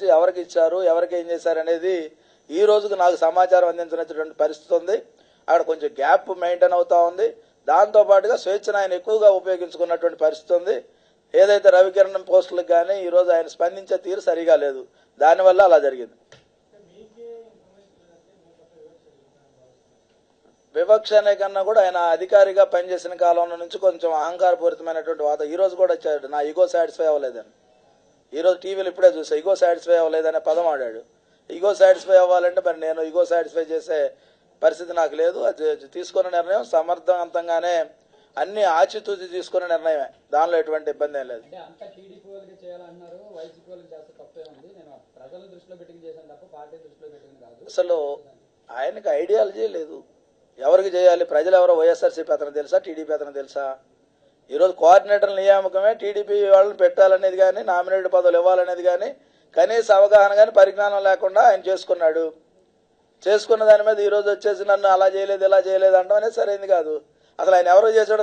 సంబంధించి ఎవరికి ఇచ్చారు ఎవరికి ఏం చేశారు అనేది ఈ రోజుకు నాకు సమాచారం అందించినటువంటి పరిస్థితి ఉంది. అక్కడ కొంచెం గ్యాప్ మెయింటైన్ అవుతా ఉంది. దాంతో పాటుగా స్వేచ్ఛను ఆయన ఎక్కువగా ఉపయోగించుకున్నటువంటి పరిస్థితి ఉంది. ఏదైతే రవికిరణ్ పోస్టులకు కానీ ఈ రోజు ఆయన స్పందించే తీరు సరిగా లేదు. దానివల్ల అలా జరిగింది. వివక్ష అనే కన్నా కూడా ఆయన అధికారిగా పనిచేసిన కాలంలో నుంచి కొంచెం అహంకారపూరితమైనటువంటి వాత ఈ రోజు కూడా వచ్చాడు. నా ఈగో సాటిస్ఫై అవ్వలేదని. ఈ రోజు టీవీలో ఇప్పుడే చూసా ఈగో సాటిస్ఫై అవ్వలేదనే పదం ఆడాడు. ఈగో సాటిస్ఫై అవ్వాలంటే మరి నేను ఈగో సాటిస్ఫై చేసే పరిస్థితి నాకు లేదు. అది తీసుకున్న నిర్ణయం సమర్థవంతంగానే అన్ని ఆచితూచి తీసుకున్న నిర్ణయమే. దానిలో ఎటువంటి ఇబ్బంది ఏం లేదు. అసలు ఆయనకి ఐడియాలజీ లేదు. ఎవరికి చేయాలి? ప్రజలు ఎవరో వైఎస్ఆర్సీపీ అతను తెలుసా? టీడీపీ అతను తెలుసా? ఈరోజు కోఆర్డినేటర్ నియామకమే టీడీపీ వాళ్ళని పెట్టాలనేది కానీ నామినేటెడ్ పదవులు ఇవ్వాలనేది కానీ కనీస అవగాహన కానీ పరిజ్ఞానం లేకుండా ఆయన చేసుకున్నాడు. చేసుకున్న దాని మీద ఈరోజు వచ్చేసి నన్ను అలా చేయలేదు ఇలా చేయలేదు అంటాం అనేది సరైనది కాదు. అసలు ఆయన ఎవరో చేసాడో